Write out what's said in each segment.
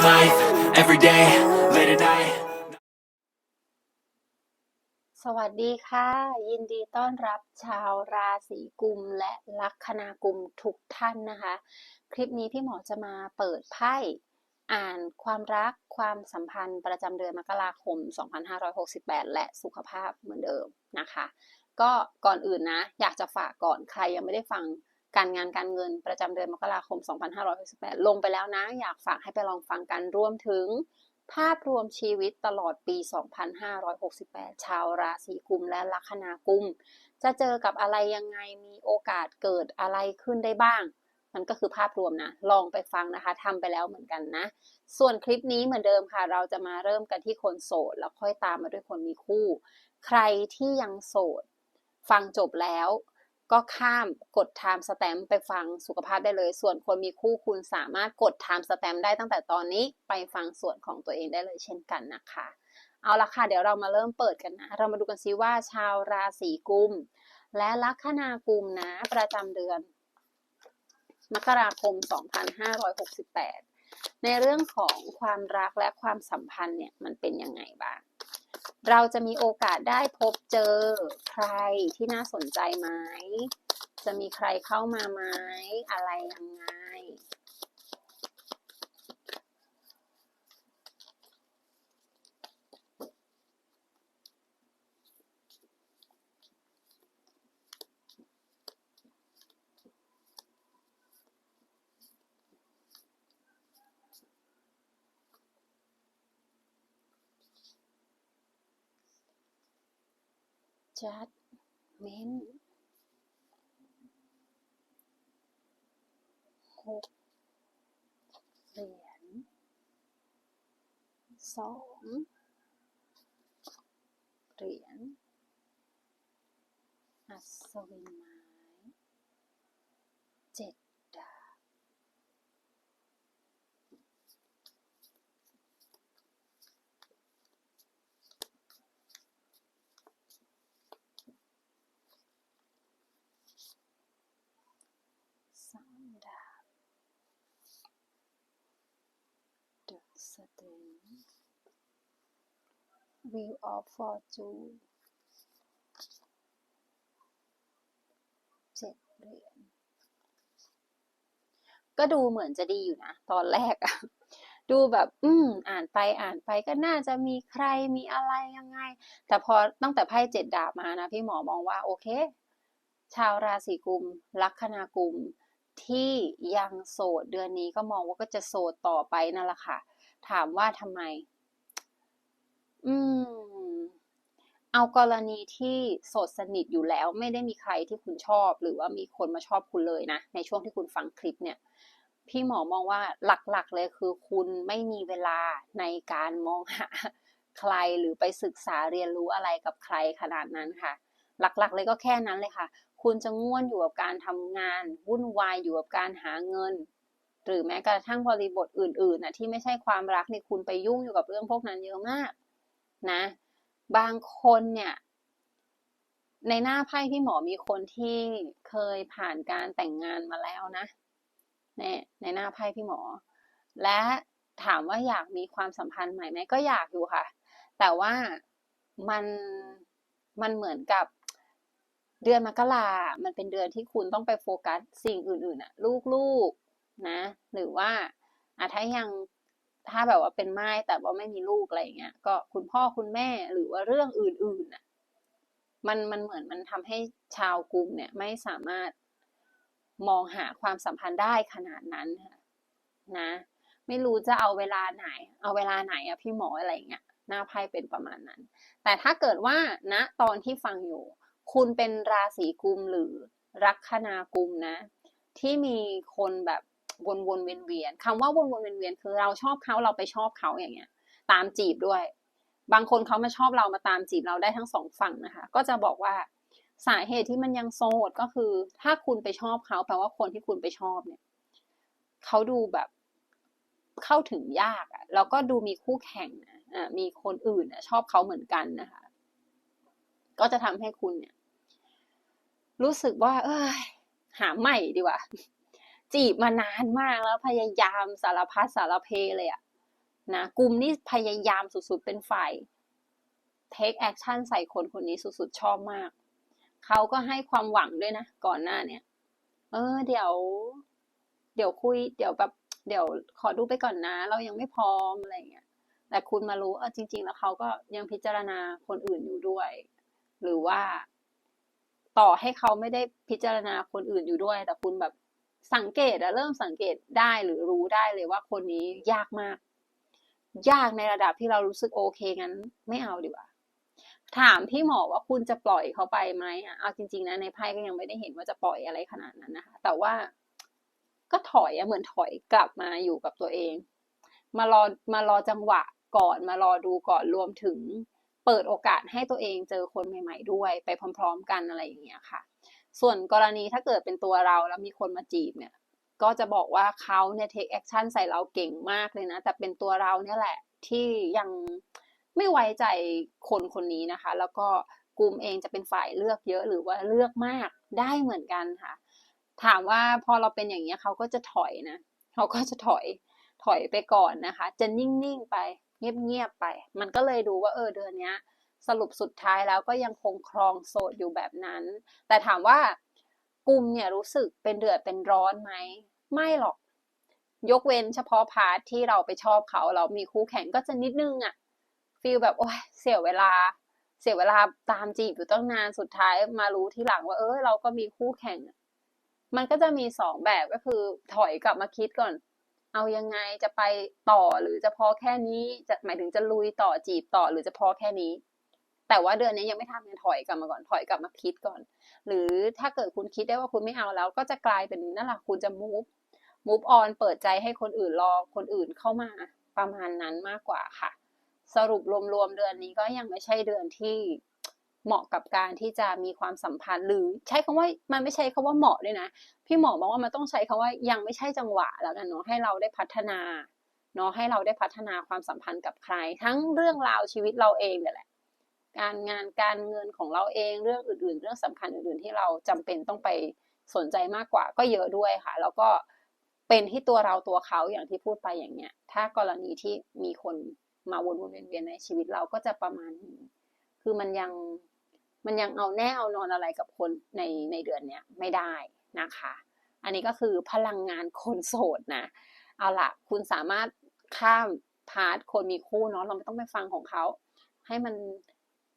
living life every day, late at night. สวัสดีค่ะ ยินดีต้อนรับชาวราศีกุมและลัคนากุมทุกท่านนะคะ คลิปนี้พี่หมอจะมาเปิดไพ่อ่านความรักความสัมพันธ์ประจำเดือนมกราคม 2568 และสุขภาพเหมือนเดิมนะคะ ก็ก่อนอื่นนะ อยากจะฝากก่อนใครยังไม่ได้ฟัง การงานการเงินประจำเดือนมกราคม 2568 ลงไปแล้วนะ อยากฝากให้ไปลองฟังกันรวมถึง ภาพรวมชีวิตตลอดปี 2568 ชาวราศีกุมและลัคนากุม จะเจอกับอะไรยังไงมีโอกาสเกิดอะไรขึ้นได้บ้างมันก็คือภาพรวมนะ ลองไปฟังนะคะทำไปแล้วเหมือนกันนะ ส่วนคลิปนี้เหมือนเดิมค่ะ เราจะมาเริ่มกันที่คนโสด แล้วค่อยตามมาด้วยคนมีคู่ ใครที่ยังโสด ฟังจบแล้ว ก็ข้ามกด time stamp ไปฟังสุขภาพได้เลย ส่วนคนมีคู่คุณสามารถกด time stamp ได้ตั้งแต่ตอนนี้ไปฟังส่วนของตัวเองได้เลยเช่นกันนะคะ เอาละค่ะ เดี๋ยวเรามาเริ่มเปิดกันนะ เรามาดูกันซิว่าชาวราศีกุม และลัคนากุมนะ ประจำเดือน มกราคม 2568 ในเรื่องของความรักและความสัมพันธ์เนี่ยมันเป็นยังไงบ้าง เราจะมีโอกาสได้พบเจอใครที่น่าสนใจไหม จะมีใครเข้ามาไหม อะไรยังไง จัดเม้นหกเหรียญสองเหรียญอัศวินไม้เจ็ดดาบสามดาบ The Strength Wheel of Fortune เจ็ดเหรียญก็ดูเหมือนจะดีอยู่นะ ตอนแรกอะดูแบบ อืม อ่านไปอ่านไปก็น่าจะมีใครมีอะไรยังไง แต่พอตั้งแต่ไพ่เจ็ดดาบมานะ พี่หมอมองว่าโอเค ชาวราศีกุม ลัคนากุม ที่ยังโสดเดือนนี้ก็มองว่าก็จะโสดต่อไปนั่นแหละค่ะ ถามว่าทำไม อืม เอากรณีที่โสดสนิทอยู่แล้ว ไม่ได้มีใครที่คุณชอบ หรือว่ามีคนมาชอบคุณเลยนะ ในช่วงที่คุณฟังคลิปเนี่ย พี่หมอมองว่าหลักๆเลยคือคุณไม่มีเวลาในการมองหาใครหรือไปศึกษาเรียนรู้อะไรกับใครขนาดนั้นค่ะ หลักๆเลยก็แค่นั้นเลยค่ะ คุณจะง่วนอยู่กับการทำงาน วุ่นวายอยู่กับการหาเงิน หรือแม้กระทั่งบริบทอื่นๆนะที่ไม่ใช่ความรักนี่คุณไปยุ่งอยู่กับเรื่องพวกนั้นเยอะมาก นะ บางคนเนี่ยในหน้าไพ่พี่หมอมีคนที่เคยผ่านการแต่งงานมาแล้วนะเนี่ยในหน้าไพ่พี่หมอ และถามว่าอยากมีความสัมพันธ์ใหม่ไหมก็อยากอยู่ค่ะ แต่ว่ามันมันเหมือนกับเดือนมกรามันเป็นเดือนที่คุณต้องไปโฟกัสสิ่งอื่นๆอะลูกๆนะ หรือว่าอะถ้ายัง ถ้าแบบว่าเป็นไม้แต่ว่าไม่มีลูกอะไรเงี้ยก็คุณพ่อคุณแม่หรือว่าเรื่องอื่นๆอะมันมันเหมือนมันทำให้ชาวกรุงเนี่ยไม่สามารถมองหาความสัมพันธ์ได้ขนาดนั้นค่ะนะ ไม่รู้จะเอาเวลาไหน เอาเวลาไหนอะพี่หมออะไรเงี้ยหน้าไพ่เป็นประมาณนั้น แต่ถ้าเกิดว่าณตอนที่ฟังอยู่ คุณเป็นราศีกุมหรือลัคนากุมนะ ที่มีคนแบบ วนๆเวียนๆคำว่าวนๆเวียนๆคือเราชอบเขาเราไปชอบเขาอย่างเงี้ย ตามจีบด้วย บางคนเขามาชอบเรามาตามจีบเราได้ทั้งสองฝั่งนะคะ ก็จะบอกว่าสาเหตุที่มันยังโสดก็คือ ถ้าคุณไปชอบเขาแปลว่าคนที่คุณไปชอบเนี่ยเขาดูแบบเข้าถึงยากอะแล้วก็ดูมีคู่แข่งนะอะมีคนอื่นอะชอบเขาเหมือนกันนะคะ ก็จะทำให้คุณเนี่ย รู้สึกว่า เอ้ยหาใหม่ดีกว่า จีบมานานมากแล้วพยายามสารพัดสารเพเลยอะนะกลุ่มนี้พยายามสุดๆเป็นฝ่าย take action ใส่คนคนนี้สุดๆชอบมาก เขาก็ให้ความหวังด้วยนะ ก่อนหน้าเนี่ย เออ เดี๋ยว เดี๋ยวคุย เดี๋ยวแบบเดี๋ยวขอดูไปก่อนนะ เรายังไม่พร้อมอะไรเงี้ยแต่คุณมารู้เออจริง ๆ แล้วเขาก็ยังพิจารณาคนอื่นอยู่ด้วย หรือว่า ต่อให้เขาไม่ได้พิจารณาคนอื่นอยู่ด้วย แต่คุณแบบ สังเกตอะเริ่มสังเกตได้หรือรู้ได้เลยว่าคนนี้ยากมาก ยากในระดับที่เรารู้สึกโอเคงั้น ไม่เอาดีกว่า ถามพี่หมอว่าคุณจะปล่อยเขาไปไหมอะเอาจริงๆนะในไพ่ก็ยังไม่ได้เห็นว่าจะปล่อยอะไรขนาดนั้นนะคะแต่ว่าก็ถอยอะเหมือนถอยกลับมาอยู่กับตัวเอง มารอมารอจังหวะก่อนมารอดูก่อนรวมถึง เปิดโอกาสให้ตัวเองเจอคนใหม่ ๆ ด้วย ไปพร้อม ๆ กันอะไรอย่างเงี้ยค่ะ ส่วนกรณีถ้าเกิดเป็นตัวเราแล้วมีคนมาจีบเนี่ย ก็จะบอกว่าเขาเนี่ย take action ใส่เราเก่งมากเลยนะ แต่เป็นตัวเราเนี่ยแหละที่ยังไม่ไว้ใจคนคนนี้นะคะ แล้วก็กลุ่มเองจะเป็นฝ่ายเลือกเยอะหรือว่าเลือกมากได้เหมือนกันค่ะ ถามว่าพอเราเป็นอย่างเงี้เขาก็จะถอยนะเขาก็จะถอยถอยไปก่อนนะคะ จะนิ่งๆไปเงียบๆไป มันก็เลยดูว่าเออเดือนเนี้ย สรุปสุดท้ายแล้วก็ยังคงครองโสดอยู่แบบนั้น แต่ถามว่ากลุ่มเนี่ยรู้สึกเป็นเดือดเป็นร้อนไหม ไม่หรอก ยกเว้นเฉพาะพาร์ทที่เราไปชอบเขา เรามีคู่แข่งก็จะนิดนึงอะฟีลแบบโอ้ยเสียเวลา เสียเวลาตามจีบอยู่ตั้งนานสุดท้ายมารู้ทีหลังว่า เออเราก็มีคู่แข่ง มันก็จะมีสองแบบก็คือถอยกลับมาคิดก่อน เอายังไงจะไปต่อหรือจะพอแค่นี้จะหมายถึงจะลุยต่อจีบต่อหรือจะพอแค่นี้ แต่ว่าเดือนนี้ยังไม่ทำงานถอยกลับมาก่อนถอยกลับมาคิดก่อน หรือถ้าเกิดคุณคิดได้ว่าคุณไม่เอาแล้ว ก็จะกลายเป็นนั่นแหละคุณจะ move move on เปิดใจให้คนอื่นรอคนอื่นเข้ามาประมาณนั้นมากกว่าค่ะ สรุปรวมๆเดือนนี้ก็ยังไม่ใช่เดือนที่เหมาะกับการที่จะมีความสัมพันธ์หรือใช้คำว่ามันไม่ใช่คำว่าเหมาะด้วยนะ พี่หมอบอกว่ามันต้องใช้คำว่ายังไม่ใช่จังหวะแล้วกันเนาะให้เราได้พัฒนาเนาะให้เราได้พัฒนาความสัมพันธ์กับใคร ทั้งเรื่องราวชีวิตเราเองเนี่ยแหละ การงานการเงินของเราเองเรื่องอื่น ๆ เรื่องสำคัญอื่นๆ ที่เราจำเป็นต้องไปสนใจมากกว่า ก็เยอะด้วยค่ะ แล้วก็เป็นที่ตัวเราตัวเขาอย่างที่พูดไปอย่างเงี้ย ถ้ากรณีที่มีคนมาวนๆเวียนๆในชีวิตเราก็จะประมาณนี้ คือมันยังมันยังเอาแน่เอานอนอะไรกับคนในในเดือนเนี้ยไม่ได้นะคะ อันนี้ก็คือพลังงานคนโสดนะ เอาละคุณสามารถข้ามพาร์ทคนมีคู่เนาะเราไม่ต้องไปฟังของเขา ให้มัน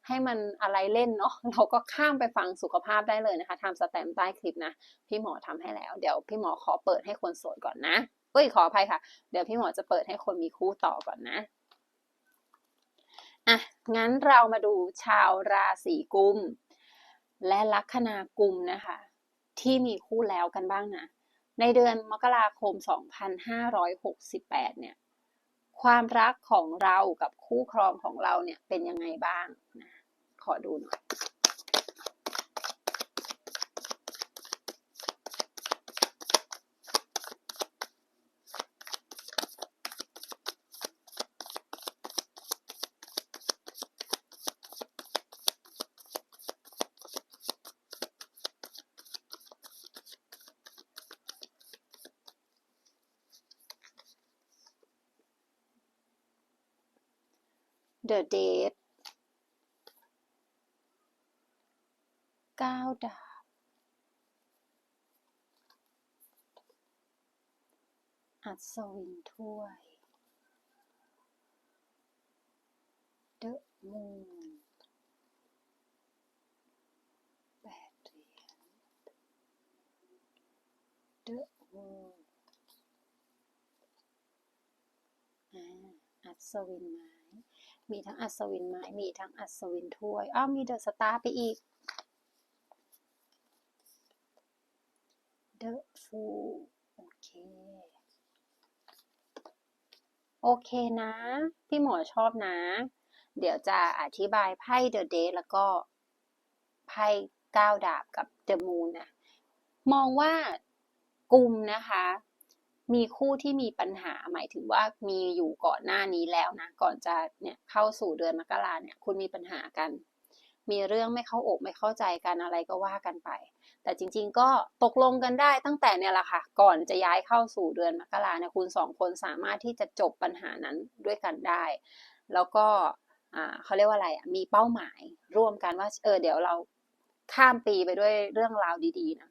ให้มันอะไรเล่นเนาะเราก็ข้ามไปฟังสุขภาพได้เลยนะคะทำสแตมใต้คลิปนะ พี่หมอทำให้แล้ว เดี๋ยวพี่หมอขอเปิดให้คนโสดก่อนนะเอ้ยขออภัยค่ะ เดี๋ยวพี่หมอจะเปิดให้คนมีคู่ต่อก่อนนะอะงั้นเรามาดูชาวราศีกุม และลัคนากุมนะคะ ที่มีคู่แล้วกันบ้างนะในเดือนมกราคม 2568 เนี่ย ความรักของเรากับคู่ครองของเราเนี่ยเป็นยังไงบ้างนะ ขอดูหน่อย The Date เก้า ดาบ อัศวินถ้วย The Moon แปดเหรียญ The Moon อ่าอัศวินไม้ มีทั้งอัศวินไม้ มีทั้งอัศวินถ้วย อ้าวมีเดอะสตาร์ไปอีก เูโอเค โอเคนะ พี่หมอชอบนะ เดี๋ยวจะอธิบายไพ่เดอะเดย์แล้วก็ไพ่ก้าวดาบกับเดอะมูนนะ มองว่ากลุ่มนะคะ มีคู่ที่มีปัญหาหมายถึงว่ามีอยู่ก่อนหน้านี้แล้วนะ ก่อนจะเนี่ยเข้าสู่เดือนมกราเนี่ย คุณมีปัญหากัน มีเรื่องไม่เข้าอกไม่เข้าใจกันอะไรก็ว่ากันไป แต่จริงๆก็ตกลงกันได้ตั้งแต่เนี่ยแหละค่ะ ก่อนจะย้ายเข้าสู่เดือนมกราเนี่ยคุณสองคนสามารถที่จะจบปัญหานั้นด้วยกันได้ แล้วก็อ่าเขาเรียกว่าอะไรอะมีเป้าหมายร่วมกันว่าเออเดี๋ยวเราข้ามปีไปด้วยเรื่องราวดีๆนะ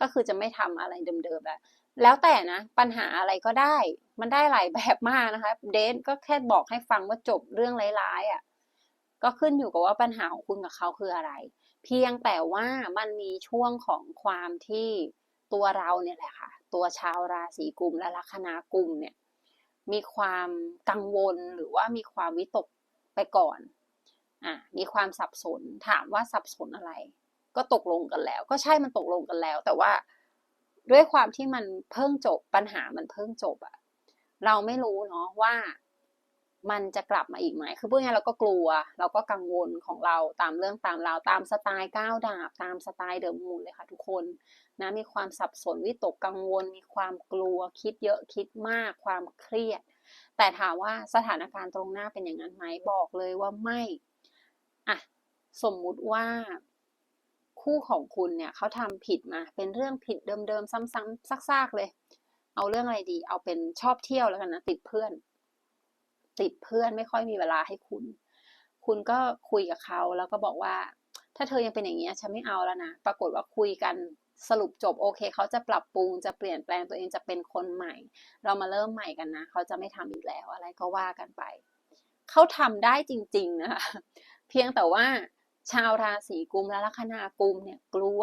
ก็คือจะไม่ทำอะไรเดิมๆแล้วแล้วแต่นะ ปัญหาอะไรก็ได้ มันได้หลายแบบมากนะคะ เดนก็แค่บอกให้ฟังว่าจบเรื่องร้ายๆอะ ก็ขึ้นอยู่กับว่าปัญหาของคุณกับเขาคืออะไร เพียงแต่ว่ามันมีช่วงของความที่ตัวเราเนี่ยแหละค่ะ ตัวชาวราศีกุมและลัคนากุมเนี่ยมีความกังวลหรือว่ามีความวิตกไปก่อนอะมีความสับสนถามว่าสับสนอะไร ก็ตกลงกันแล้ว ก็ใช่มันตกลงกันแล้ว แต่ว่าด้วยความที่มันเพิ่งจบปัญหามันเพิ่งจบอะเราไม่รู้เนาะว่า มันจะกลับมาอีกไหม คือพูดง่ายเราก็กลัว เราก็กังวลของเราตามเรื่องตามราวตามสไตล์ก้าวดาบ ตามสไตล์เดอะมูนเลยค่ะทุกคนนะมีความสับสนวิตกกังวล มีความกลัวคิดเยอะคิดมากความเครียด แต่ถามว่าสถานการณ์ตรงหน้าเป็นอย่างนั้นไหมบอกเลยว่าไม่อะสมมุติว่าคู่ของคุณเนี่ยเขาทำผิดมาเป็นเรื่องผิดเดิมๆ ซ้ำๆซากๆเลย เอาเรื่องอะไรดี เอาเป็นชอบเที่ยวแล้วกันนะติดเพื่อน ติดเพื่อนไม่ค่อยมีเวลาให้คุณ คุณก็คุยกับเขาแล้วก็บอกว่า ถ้าเธอยังเป็นอย่างนี้ฉันไม่เอาแล้วนะ ปรากฏว่าคุยกันสรุปจบโอเค เขาจะปรับปรุงจะเปลี่ยนแปลงตัวเองจะเป็นคนใหม่ เรามาเริ่มใหม่กันนะ เขาจะไม่ทำอีกแล้วอะไรก็ว่ากันไป เขาทำได้จริง ๆ นะคะ เพียงแต่ว่าชาวราศีกุมและลัคนากุมเนี่ยกลัว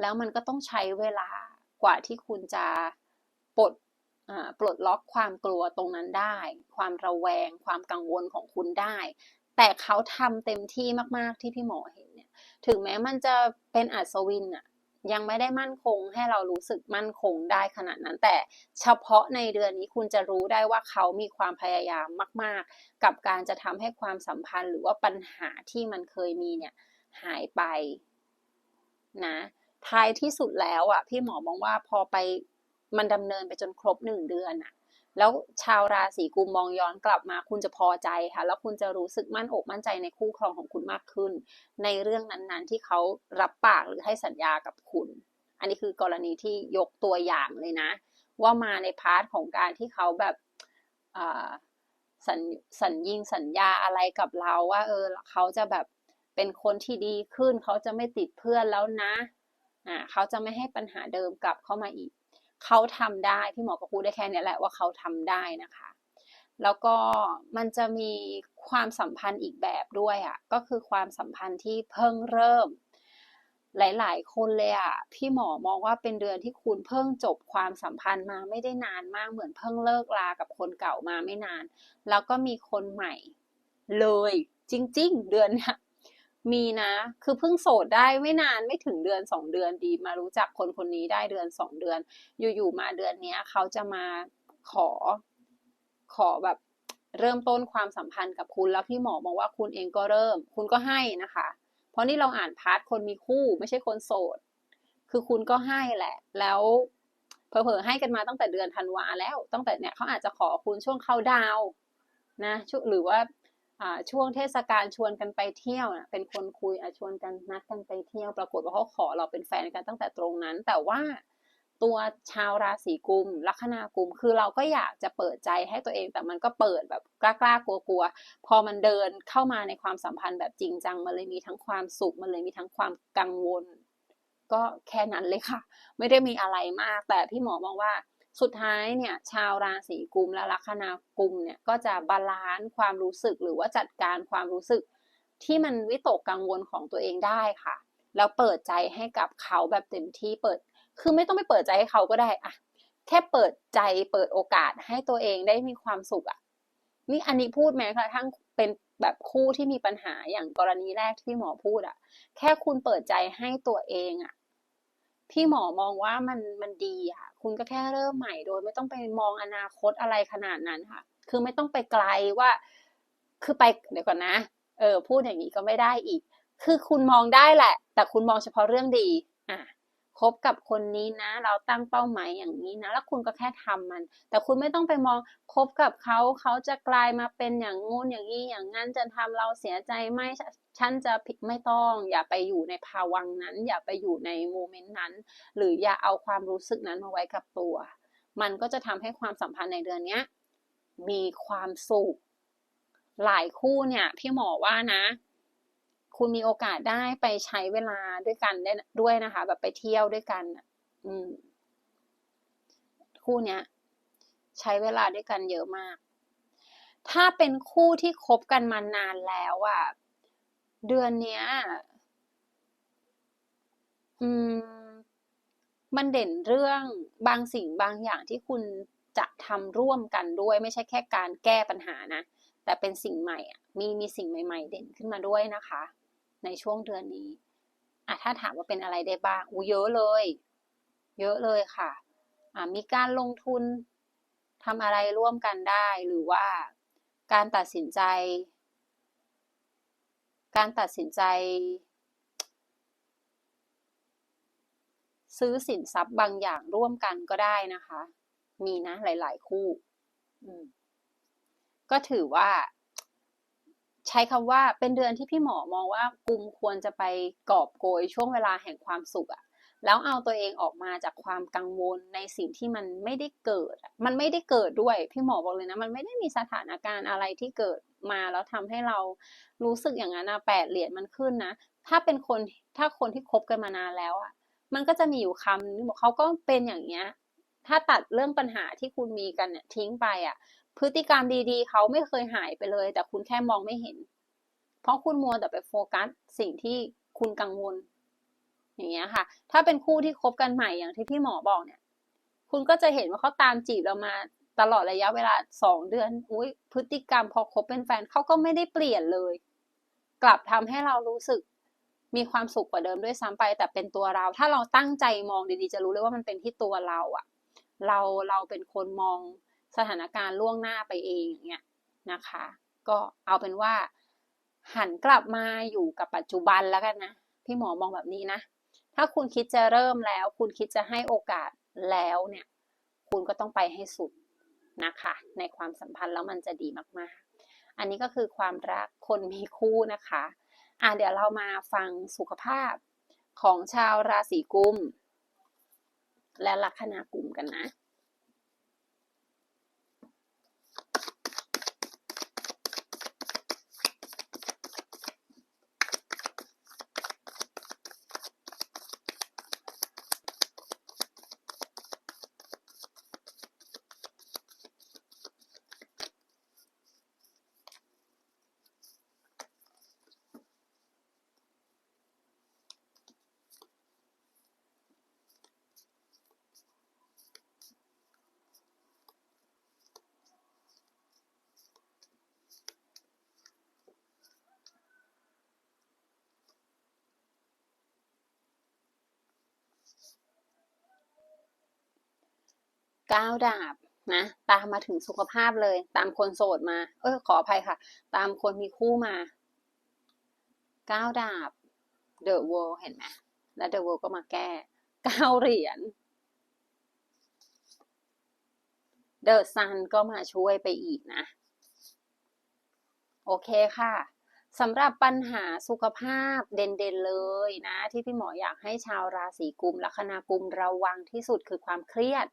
แล้วมันก็ต้องใช้เวลากว่าที่คุณจะปลด ปลดล็อกความกลัวตรงนั้นได้ ความระแวง ความกังวลของคุณได้ แต่เขาทำเต็มที่มากๆที่พี่หมอเห็นเนี่ย ถึงแม้มันจะเป็นอัศวินอะยังไม่ได้มั่นคงให้เรารู้สึกมั่นคงได้ขนาดนั้น แต่เฉพาะในเดือนนี้คุณจะรู้ได้ว่าเขามีความพยายามมาก ๆ กับการจะทำให้ความสัมพันธ์หรือว่าปัญหาที่มันเคยมีเนี่ยหายไปนะท้ายที่สุดแล้วอะพี่หมอมองว่าพอไป มันดำเนินไปจนครบหนึ่งเดือนอะแล้วชาวราศีกุมมองย้อนกลับมา คุณจะพอใจค่ะ แล้วคุณจะรู้สึกมั่นอกมั่นใจในคู่ครองของคุณมากขึ้น ในเรื่องนั้นๆ ที่เขารับปากหรือให้สัญญากับคุณ อันนี้คือกรณีที่ยกตัวอย่างเลยนะ ว่ามาในพาร์ทของการที่เขาแบบสัญสัญญิงสัญญาอะไรกับเราว่าเออเขาจะแบบเป็นคนที่ดีขึ้น เขาจะไม่ติดเพื่อนแล้วนะอ่าเขาจะไม่ให้ปัญหาเดิมกลับเข้ามาอีก เขาทำได้พี่หมอก็พูดได้แค่นี้แหละว่าเขาทำได้นะคะ แล้วก็มันจะมีความสัมพันธ์อีกแบบด้วยอะ่ะก็คือความสัมพันธ์ที่เพิ่งเริ่ม หลาย ๆ คนเลยอะ่ะพี่หมอมองว่าเป็นเดือนที่คุณเพิ่งจบความสัมพันธ์มาไม่ได้นานมากเหมือนเพิ่งเลิกลากับคนเก่ามาไม่นาน แล้วก็มีคนใหม่ เลย จริง ๆ เดือนเนี้ย มีนะ คือเพิ่งโสดได้ไม่นานไม่ถึงเดือนสองเดือนดี มารู้จักคนคนนี้ได้เดือนสองเดือน อยู่ๆมาเดือนเนี้ยเขาจะมาขอ ขอแบบเริ่มต้นความสัมพันธ์กับคุณแล้วพี่หมอบอกว่าคุณเองก็เริ่ม คุณก็ให้นะคะ เพราะนี่เราอ่านพาร์ทคนมีคู่ไม่ใช่คนโสด คือคุณก็ให้แหละ แล้วเผลอๆให้กันมาตั้งแต่เดือนธันวาแล้ว ตั้งแต่เนี่ยเขาอาจจะขอคุณช่วงเข้าดาวนะช่วงหรือว่า ช่วงเทศกาลชวนกันไปเที่ยวนะเป็นคนคุยอชวนกันนัดกันไปเที่ยว ปรากฏว่าเขาขอเราเป็นแฟนกันตั้งแต่ตรงนั้น แต่ว่าตัวชาวราศีกุมลัคนากุมคือเราก็อยากจะเปิดใจให้ตัวเองแต่มันก็เปิดแบบกล้าๆกลัวๆพอมันเดินเข้ามาในความสัมพันธ์แบบจริงจังมันเลยมีทั้งความสุขมันเลยมีทั้งความกังวล ก็แค่นั้นเลยค่ะ ไม่ได้มีอะไรมาก แต่พี่หมอมองว่า สุดท้ายเนี่ยชาวราศีกุมและลัคนากุมเนี่ยก็จะบาลานซ์ความรู้สึกหรือว่าจัดการความรู้สึก ที่มันวิตกกังวลของตัวเองได้ค่ะ แล้วเปิดใจให้กับเขาแบบเต็มที่เปิด คือไม่ต้องไปเปิดใจให้เขาก็ได้อะแค่เปิดใจเปิดโอกาสให้ตัวเองได้มีความสุขอะนี่อันนี้พูดแม้กระทั่งเป็นแบบคู่ที่มีปัญหาอย่างกรณีแรกที่หมอพูดอะแค่คุณเปิดใจให้ตัวเองอะ พี่หมอมองว่ามันมันดีอะคุณก็แค่เริ่มใหม่โดย ไม่ต้องไปมองอนาคตอะไรขนาดนั้นค่ะ คือไม่ต้องไปไกลว่า คือไปเดี๋ยวก่อนนะ เออ พูดอย่างนี้ก็ไม่ได้อีก คือคุณมองได้แหละ แต่คุณมองเฉพาะเรื่องดี อะคบกับคนนี้นะ เราตั้งเป้าหมายอย่างนี้นะ แล้วคุณก็แค่ทำมัน แต่คุณไม่ต้องไปมองคบกับเขาเขาจะกลายมาเป็นอย่างงู้นอย่างนี้อย่างนั้นจะทำเราเสียใจไหม ฉันจะผิดไม่ต้องอย่าไปอยู่ในภาวังนั้น อย่าไปอยู่ในโมเมนต์นั้น หรืออย่าเอาความรู้สึกนั้นมาไว้กับตัว มันก็จะทำให้ความสัมพันธ์ในเดือนเนี้ยมีความสุข หลายคู่เนี่ยพี่หมอว่านะ คุณมีโอกาสได้ไปใช้เวลาด้วยกันได้ด้วยนะคะ แบบไปเที่ยวด้วยกัน อืม คู่เนี้ยใช้เวลาด้วยกันเยอะมาก ถ้าเป็นคู่ที่คบกันมานานแล้วอะ่ะ เดือนเนี้ย อืม มันเด่นเรื่องบางสิ่งบางอย่างที่คุณจะทำร่วมกันด้วย ไม่ใช่แค่การแก้ปัญหานะ แต่เป็นสิ่งใหม่มีมีสิ่งใหม่ ๆ เด่นขึ้นมาด้วยนะคะ ในช่วงเดือนนี้อะถ้าถามว่าเป็นอะไรได้บ้างอู้เยอะเลย เยอะเลยค่ะอะมีการลงทุนทำอะไรร่วมกันได้หรือว่าการตัดสินใจ การตัดสินใจ ซื้อสินทรัพย์บางอย่างร่วมกันก็ได้นะคะ มีนะหลาย ๆ คู่ ก็ถือว่า ใช้คำว่าเป็นเดือนที่พี่หมอมองว่ากุมควรจะไปกอบโกยช่วงเวลาแห่งความสุขอะแล้วเอาตัวเองออกมาจากความกังวลในสิ่งที่มันไม่ได้เกิด มันไม่ได้เกิดด้วย พี่หมอบอกเลยนะ มันไม่ได้มีสถานการณ์อะไรที่เกิด มาแล้วทำให้เรารู้สึกอย่างนั้นนะแปดเหรียญมันขึ้นนะ ถ้าเป็นคนถ้าคนที่คบกันมานานแล้วอะมันก็จะมีอยู่คำนึงบอกเขาก็เป็นอย่างเงี้ย ถ้าตัดเรื่องปัญหาที่คุณมีกันเนี่ยทิ้งไปอะ พฤติกรรมดีๆ เขาไม่เคยหายไปเลย แต่คุณแค่มองไม่เห็น เพราะคุณมัวแต่ไปโฟกัสสิ่งที่คุณกังวล อย่างเงี้ยค่ะ ถ้าเป็นคู่ที่คบกันใหม่อย่างที่พี่หมอบอกเนี่ย คุณก็จะเห็นว่าเขาตามจีบเรามา ตลอดระยะเวลาสองเดือนอุ้ยพฤติกรรมพอคบเป็นแฟนเขาก็ไม่ได้เปลี่ยนเลย กลับทำให้เรารู้สึกมีความสุขกว่าเดิมด้วยซ้ำไป แต่เป็นตัวเรา ถ้าเราตั้งใจมองดีๆ จะรู้เลยว่ามันเป็นที่ตัวเราอะเราเราเป็นคนมองสถานการณ์ล่วงหน้าไปเองอย่างเงี้ยนะคะ ก็เอาเป็นว่า หันกลับมาอยู่กับปัจจุบันแล้วกันนะพี่หมอมองแบบนี้นะ ถ้าคุณคิดจะเริ่มแล้ว คุณคิดจะให้โอกาสแล้วเนี่ย คุณก็ต้องไปให้สุด นะคะ ในความสัมพันธ์แล้วมันจะดีมากๆ อันนี้ก็คือความรักคนมีคู่นะคะอะเดี๋ยวเรามาฟังสุขภาพของชาวราศีกุม และลัคนากุมกันนะ ก้าวดาบนะตามมาถึงสุขภาพเลย ตามคนโสดมา เออขออภัยค่ะ ตามคนมีคู่มาก้าวดาบ The World เห็นไหมแล้ว The World ก็มาแก้เก้าเหรียญ The Sun ก็มาช่วยไปอีกนะ โอเคค่ะสำหรับปัญหาสุขภาพเด่นๆเลยนะ ที่พี่หมออยากให้ชาวราศีกุมลัคนากุมระวังที่สุดคือความเครียด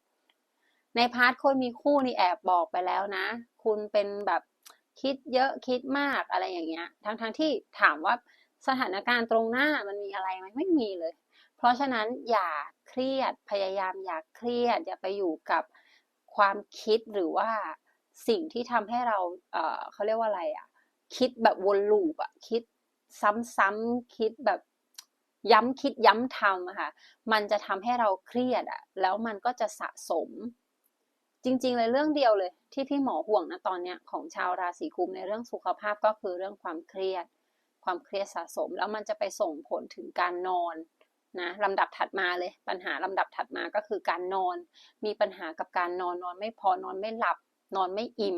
ในพาร์ทคนมีคู่นี่แอบบอกไปแล้วนะ คุณเป็นแบบคิดเยอะคิดมากอะไรอย่างเงี้ย ทั้งๆทที่ถามว่าสถานการณ์ตรงหน้ามันมีอะไรไหมไม่มีเลย เพราะฉะนั้นอย่าเครียดพยายามอย่าเครียด อย่าไปอยู่กับความคิดหรือว่าสิ่งที่ทำให้เราเออเขาเรียกว่าอะไรอะคิดแบบวนลูปอะคิดซ้ำๆคิดแบบย้ำคิดย้ำทำอะค่ะ มันจะทำให้เราเครียดอะแล้วมันก็จะสะสม จริง ๆ เลยเรื่องเดียวเลย ที่พี่หมอห่วงนะตอนเนี้ยของชาวราศีกุมในเรื่องสุขภาพก็คือเรื่องความเครียด ความเครียดสะสม แล้วมันจะไปส่งผลถึงการนอนนะลำดับถัดมาเลย ปัญหาลำดับถัดมาก็คือการนอน มีปัญหากับการนอนนอนไม่พอนอนไม่หลับ นอนไม่อิ่ม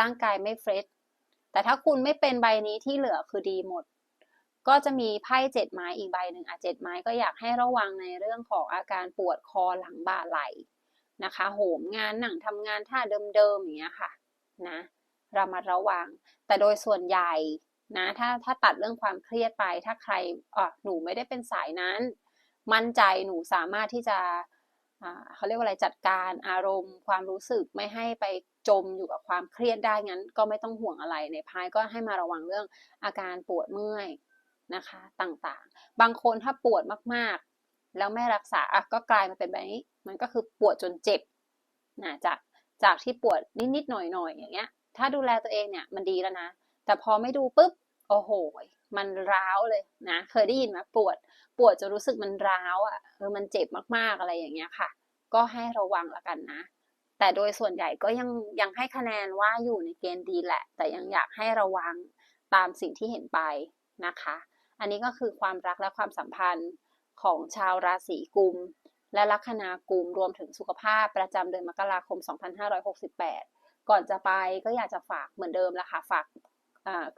ร่างกายไม่เฟรชแต่ถ้าคุณไม่เป็นใบนี้ที่เหลือคือดีหมด ก็จะมีไพ่เจ็ดไม้อีกใบหนึ่งอะเจ็ดไม้ก็อยากให้ระวังในเรื่องของอาการปวดคอหลังบ่าไหล่ นะคะ โหมงานหนังทำงานท่าเดิมๆอย่างเงี้ยค่ะนะเรามาระวัง แต่โดยส่วนใหญ่นะถ้าถ้าตัดเรื่องความเครียดไป ถ้าใครอะหนูไม่ได้เป็นสายนั้น มั่นใจหนูสามารถที่จะเขาเรียกว่าอะไรจัดการอารมณ์ ความรู้สึกไม่ให้ไปจมอยู่กับความเครียดได้งั้น ก็ไม่ต้องห่วงอะไรในพายก็ให้มาระวังเรื่องอาการปวดเมื่อยนะคะต่างๆ บางคนถ้าปวดมากๆ แล้วไม่รักษาอะก็กลายมาเป็นแบบนี้ มันก็คือปวดจนเจ็บนะจากจากที่ปวดนิดๆหน่อยๆอย่างเงี้ย ถ้าดูแลตัวเองเนี่ยมันดีแล้วนะ แต่พอไม่ดูปุ๊บโอ้โห มันร้าวเลยนะ เคยได้ยินไหมปวด ปวดจะรู้สึกมันร้าวอะเออมันเจ็บมากๆอะไรอย่างเงี้ยค่ะ ก็ให้ระวังละกันนะ แต่โดยส่วนใหญ่ก็ยังยังให้คะแนนว่าอยู่ในเกณฑ์ดีแหละ แต่ยังอยากให้ระวังตามสิ่งที่เห็นไปนะคะ อันนี้ก็คือความรักและความสัมพันธ์ของชาวราศีกุม และลัคนากุมรวมถึงสุขภาพประจำเดือนมกราคม 2568 ก่อนจะไปก็อยากจะฝากเหมือนเดิมละค่ะฝาก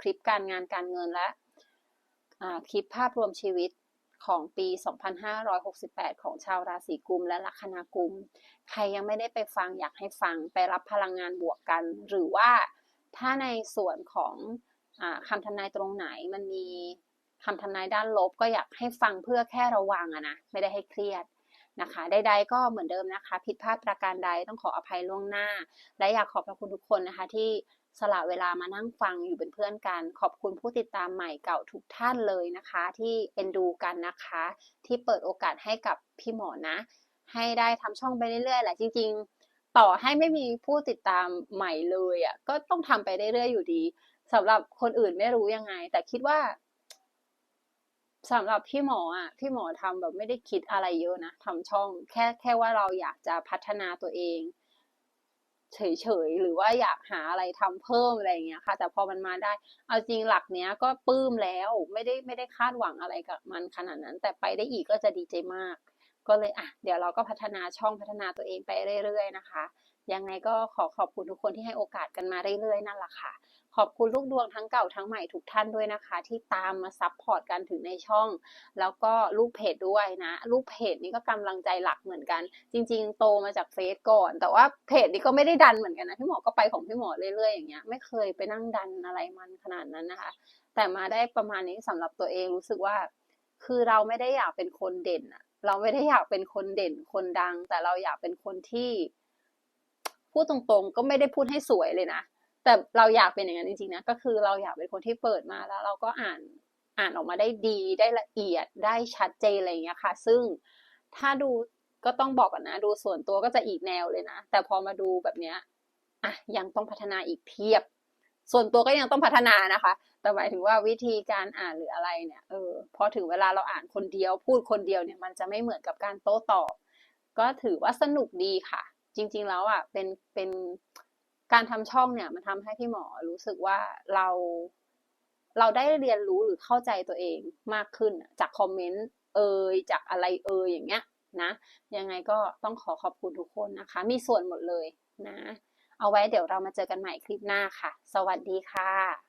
คลิปการงานการเงินและคลิปภาพรวมชีวิตของปี 2568 ของชาวราศีกุมและลัคนากุม ใครยังไม่ได้ไปฟังอยากให้ฟังไปรับพลังงานบวกกัน หรือว่าถ้าในส่วนของอคำทำนายตรงไหนมันมีคำทำนายด้านลบก็อยากให้ฟังเพื่อแค่ระวังอะนะ ไม่ได้ให้เครียด นะคะใดๆก็เหมือนเดิมนะคะ ผิดพลาดประการใดต้องขออภัยล่วงหน้า และอยากขอบพระคุณทุกคนนะคะ ที่สละเวลามานั่งฟังอยู่เป็นเพื่อนกัน ขอบคุณผู้ติดตามใหม่เก่าทุกท่านเลยนะคะ ที่เอ็นดูกันนะคะ ที่เปิดโอกาสให้กับพี่หมอนะ ให้ได้ทำช่องไปเรื่อยๆแหละจริง ๆ ต่อให้ไม่มีผู้ติดตามใหม่เลยอะก็ต้องทำไปเรื่อยๆอยู่ดีสำหรับคนอื่นไม่รู้ยังไง แต่คิดว่า สำหรับพี่หมออะพี่หมอทำแบบไม่ได้คิดอะไรเยอะนะทำช่อง แค่แค่ว่าเราอยากจะพัฒนาตัวเอง เฉยๆหรือว่าอยากหาอะไรทำเพิ่มอะไรอย่างเงี้ยค่ะ แต่พอมันมาได้ เอาจริงหลักเนี้ยก็ปลื้มแล้วไม่ได้ไม่ได้คาดหวังอะไรกับมันขนาดนั้น แต่ไปได้อีกก็จะดีใจมาก ก็เลยอะเดี๋ยวเราก็พัฒนาช่องพัฒนาตัวเองไปเรื่อยๆนะคะ ยังไงก็ขอขอบคุณทุกคนที่ให้โอกาสกันมาเรื่อยๆนั่นแหละค่ะ ขอบคุณลูกดวงทั้งเก่าทั้งใหม่ทุกท่านด้วยนะคะ ที่ตามมาซัพพอร์ตกันถึงในช่อง แล้วก็ลูกเพจด้วยนะลูกเพจนี้ก็กำลังใจหลักเหมือนกัน จริง ๆ โตมาจากเฟซก่อน แต่ว่าเพจนี้ก็ไม่ได้ดันเหมือนกันนะพี่หมอก็ไปของพี่หมอเรื่อยๆอย่างเงี้ยไม่เคยไปนั่งดันอะไรมันขนาดนั้นนะคะ แต่มาได้ประมาณนี้สำหรับตัวเองรู้สึกว่า คือเราไม่ได้อยากเป็นคนเด่นอะเราไม่ได้อยากเป็นคนเด่นคนดัง แต่เราอยากเป็นคนที่ พูดตรงๆ ก็ไม่ได้พูดให้สวยเลยนะ แต่เราอยากเป็นอย่างนั้นจริงๆนะก็คือเราอยากเป็นคนที่เปิดมาแล้ว เราก็อ่านอ่านออกมาได้ดีได้ละเอียดได้ชัดเจนอะไรอย่างเงี้ยค่ะ ซึ่งถ้าดูก็ต้องบอกก่อนนะ ดูส่วนตัวก็จะอีกแนวเลยนะ แต่พอมาดูแบบเนี้ยอะยังต้องพัฒนาอีกเพียบ ส่วนตัวก็ยังต้องพัฒนานะคะ แต่หมายถึงว่าวิธีการอ่านหรืออะไรเนี่ยเออพอถึงเวลาเราอ่านคนเดียว พูดคนเดียวเนี่ยมันจะไม่เหมือนกับการโต้ตอบ ก็ถือว่าสนุกดีค่ะ จริง ๆ แล้วอะเป็นเป็น การทำช่องเนี่ยมันทำให้พี่หมอรู้สึกว่าเราเราได้เรียนรู้หรือเข้าใจตัวเองมากขึ้นจากคอมเมนต์เอ่ยจากอะไรเอ่ยอย่างเงี้ยนะยังไงก็ต้องขอขอบคุณทุกคนนะคะ มีส่วนหมดเลยนะ เอาไว้เดี๋ยวเรามาเจอกันใหม่คลิปหน้าค่ะ สวัสดีค่ะ